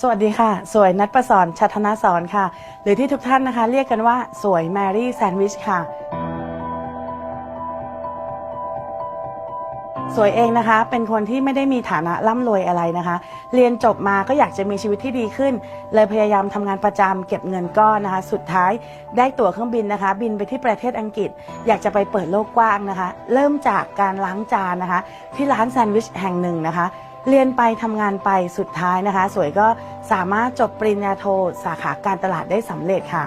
สวัสดีค่ะ สวยนัดประสอนชัทนาสอนค่ะ หรือที่ทุกท่านนะคะ เรียกกันว่าสวยแมรี่แซนด์วิชค่ะ สวยเองนะคะ เป็นคนที่ไม่ได้มีฐานะร่ำรวยอะไรนะคะ เรียนจบมาก็อยากจะมีชีวิตที่ดีขึ้น เลยพยายามทำงานประจำเก็บเงินก้อนนะคะ สุดท้ายได้ตั๋วเครื่องบินนะคะ บินไปที่ประเทศอังกฤษ อยากจะไปเปิดโลกกว้างนะคะ เริ่มจากการล้างจานนะคะ ที่ร้านแซนด์วิชแห่งหนึ่งนะคะ เรียนไปทำงานไปสุดท้ายนะคะ สวยก็สามารถจบปริญญาโทสาขาการตลาดได้สำเร็จค่ะ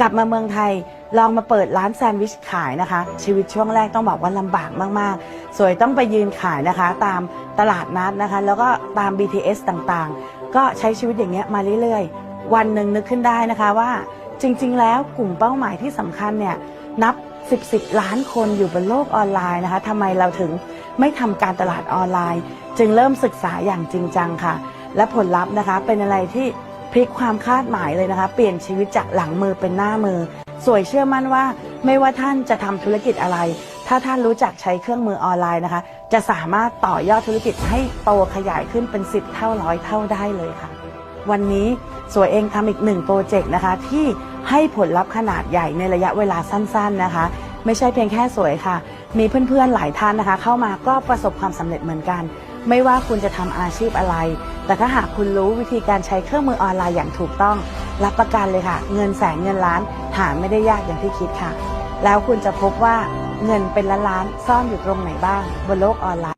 กลับมาเมืองไทยลองมาเปิดร้านแซนด์วิชขายนะคะ ชีวิตช่วงแรกต้องบอกว่าลำบากมากๆ สวยต้องไปยืนขายนะคะ ตามตลาดนัดนะคะ แล้วก็ตาม BTS ต่างๆ ก็ใช้ชีวิตอย่างเงี้ยมาเรื่อยๆ วันหนึ่งนึกขึ้นได้นะคะว่าจริง ๆ แล้วกลุ่มเป้าหมายที่สำคัญเนี่ย นับ 10 10 ล้านคนอยู่บนโลกออนไลน์นะคะทำไมเราถึงไม่ทำการตลาดออนไลน์ จึงเริ่มศึกษาอย่างจริงจังค่ะ และผลลัพธ์นะคะเป็นอะไรที่พลิกความคาดหมายเลยนะคะ เปลี่ยนชีวิตจากหลังมือเป็นหน้ามือ สวยเชื่อมั่นว่า ไม่ว่าท่านจะทำธุรกิจอะไร ถ้าท่านรู้จักใช้เครื่องมือออนไลน์นะคะ จะสามารถต่อยอดธุรกิจให้โตขยายขึ้นเป็น 10 เท่าร้อยเท่าได้เลยค่ะ วันนี้สวยเองทำอีกหนึ่งโปรเจกต์นะคะที่ ให้ผลลัพธ์ขนาดใหญ่ในระยะเวลาสั้นๆนะคะ ไม่ใช่เพียงแค่สวยค่ะ มีเพื่อนๆหลายท่านนะคะ เข้ามาก็ประสบความสำเร็จเหมือนกัน ไม่ว่าคุณจะทำอาชีพอะไร แต่ถ้าหากคุณรู้วิธีการใช้เครื่องมือออนไลน์อย่างถูกต้อง รับประกันเลยค่ะ เงินแสนเงินล้านหาไม่ได้ยากอย่างที่คิดค่ะ แล้วคุณจะพบว่าเงินเป็นล้านๆซ่อนอยู่ตรงไหนบ้างบนโลกออนไลน์